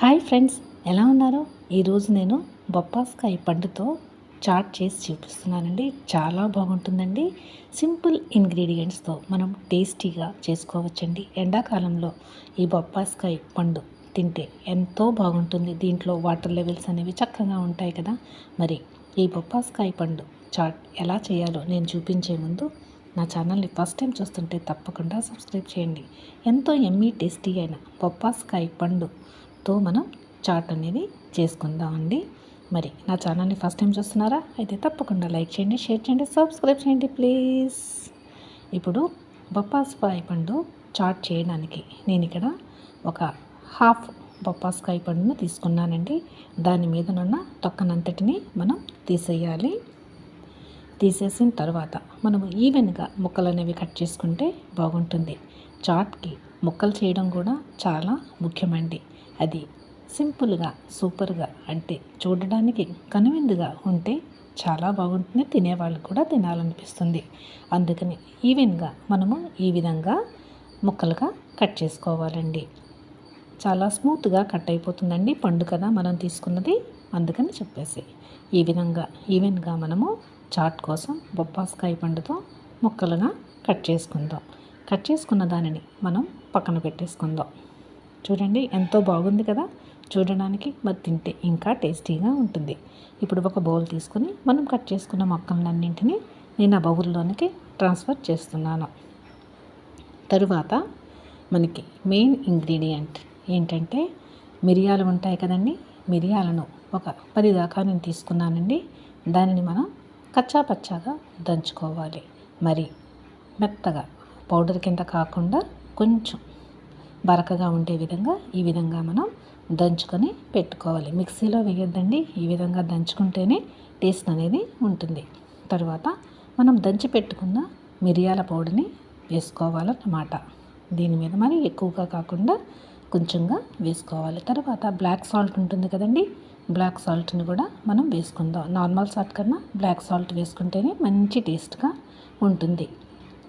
Hi friends ఎలా ఉన్నారు? ఈరోజు నేను బొప్పాస్కాయ పండుతో చాట్ చేసి చూపిస్తున్నానండి. చాలా బాగుంటుందండి. సింపుల్ ఇంగ్రీడియంట్స్తో మనం టేస్టీగా చేసుకోవచ్చండి. ఎండాకాలంలో ఈ బొప్పాస్కాయ పండు తింటే ఎంతో బాగుంటుంది. దీంట్లో వాటర్ లెవెల్స్ అనేవి చక్కగా ఉంటాయి కదా. మరి ఈ బొప్పాస్కాయ పండు చాట్ ఎలా చేయాలో నేను చూపించే ముందు నా ఛానల్ని ఫస్ట్ టైం చూస్తుంటే తప్పకుండా సబ్స్క్రైబ్ చేయండి. ఎంతో ఎమ్మీ టేస్టీ అయిన బొప్పాస్కాయ పండు తో మనం చాట్ అనేది చేసుకుందాం అండి మరి నా ఛానల్ని ఫస్ట్ టైం చూస్తున్నారా? అయితే తప్పకుండా లైక్ చేయండి షేర్ చేయండి సబ్స్క్రైబ్ చేయండి ప్లీజ్. ఇప్పుడు బొప్పాస్కాయ పండు చాట్ చేయడానికి నేను ఇక్కడ ఒక హాఫ్ బొప్పాస్కాయ పండును తీసుకున్నానండి. దాని మీదనున్న తొక్కనంతటిని మనం తీసేయాలి. తీసేసిన తర్వాత మనము ఈవెన్గా ముక్కలు అనేవి కట్ చేసుకుంటే బాగుంటుంది. చాట్కి ముక్కలు చేయడం కూడా చాలా ముఖ్యమండి. అది సింపుల్గా సూపర్గా అంటే చూడడానికి కనువిందుగా ఉంటే చాలా బాగుంటుంది తినేవాళ్ళు కూడా తినాలనిపిస్తుంది. అందుకని ఈవెన్గా మనము ఈ విధంగా ముక్కలుగా కట్ చేసుకోవాలండి. చాలా స్మూత్గా కట్ అయిపోతుందండి పండు కదా మనం తీసుకున్నది అందుకని చెప్పేసి ఈ విధంగా ఈవెన్గా మనము చాట్ కోసం బొప్పాస్కాయ పండుతో ముక్కలుగా కట్ చేసుకుందాం. కట్ చేసుకున్న దానిని మనం పక్కన పెట్టేసుకుందాం. చూడండి ఎంతో బాగుంది కదా? చూడడానికి మరి తింటే ఇంకా టేస్టీగా ఉంటుంది. ఇప్పుడు ఒక బౌల్ తీసుకుని మనం కట్ చేసుకున్న మొక్కలన్నింటినీ నేను ఆ బౌల్లోనికి ట్రాన్స్ఫర్ చేస్తున్నాను. తరువాత మనకి మెయిన్ ఇంగ్రీడియంట్ ఏంటంటే మిరియాలు ఉంటాయి కదండి? మిరియాలను ఒక పది దాకా నేను తీసుకున్నానండి. దానిని మనం కచ్చా పచ్చాగా దంచుకోవాలి. మరి మెత్తగా పౌడర్ కింద కాకుండా కొంచెం బరకగా ఉండే విధంగా ఈ విధంగా మనం దంచుకొని పెట్టుకోవాలి. మిక్సీలో వేయొద్దండి. ఈ విధంగా దంచుకుంటేనే టేస్ట్ అనేది ఉంటుంది. తర్వాత మనం దంచి పెట్టుకున్న మిరియాల పౌడర్ని వేసుకోవాలన్నమాట దీని మీద మరి ఎక్కువగా కాకుండా కొంచెంగా వేసుకోవాలి. తర్వాత బ్లాక్ సాల్ట్ ఉంటుంది కదండి. బ్లాక్ సాల్ట్ని కూడా మనం వేసుకుందాం. నార్మల్ సాల్ట్ కన్నా బ్లాక్ సాల్ట్ వేసుకుంటేనే మంచి టేస్ట్గా ఉంటుంది.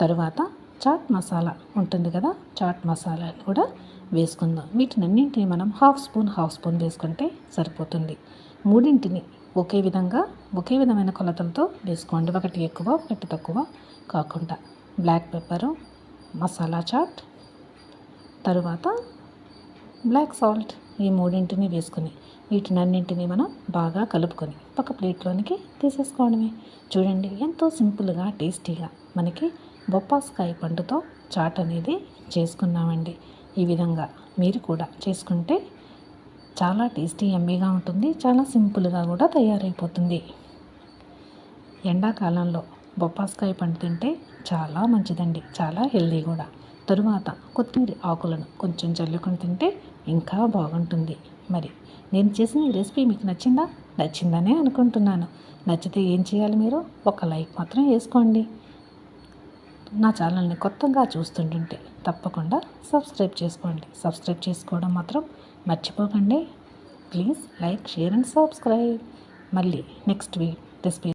తరువాత చాట్ మసాలా ఉంటుంది కదా చాట్ మసాలా కూడా వేసుకుందాం. వీటినన్నింటినీ మనం హాఫ్ స్పూన్ హాఫ్ స్పూన్ వేసుకుంటే సరిపోతుంది. మూడింటిని ఒకే విధంగా ఒకే విధమైన కొలతలతో వేసుకోండి. ఒకటి ఎక్కువ ఒకటి తక్కువ కాకుండా. బ్లాక్ పెప్పరు మసాలా చాట్ తరువాత బ్లాక్ సాల్ట్ ఈ మూడింటిని వేసుకుని వీటినన్నింటినీ మనం బాగా కలుపుకొని ఒక ప్లేట్లోనికి తీసేసుకోవడమే. చూడండి ఎంతో సింపుల్గా టేస్టీగా మనకి బొప్పాస్కాయ పండుతో చాట్ అనేది చేసుకున్నామండి. ఈ విధంగా మీరు కూడా చేసుకుంటే చాలా టేస్టీ ఎమ్మీగా ఉంటుంది చాలా సింపుల్గా కూడా తయారైపోతుంది. ఎండాకాలంలో బొప్పాస్కాయ పండు తింటే చాలా మంచిదండి చాలా హెల్దీ కూడా. తరువాత కొత్తిమీర ఆకులను కొంచెం చల్లుకొని తింటే ఇంకా బాగుంటుంది. మరి నేను చేసిన ఈ రెసిపీ మీకు నచ్చిందా? నచ్చిందనే అనుకుంటున్నాను. నచ్చితే ఏం చేయాలి మీరు? ఒక లైక్ మాత్రం వేసుకోండి. నా ఛానల్ని కొత్తగా చూస్తుంటుంటే తప్పకుండా సబ్స్క్రైబ్ చేసుకోండి. సబ్స్క్రైబ్ చేసుకోవడం మాత్రం మర్చిపోకండి. Please like share and subscribe. మళ్ళీ నెక్స్ట్ వీక్ రెసిపీ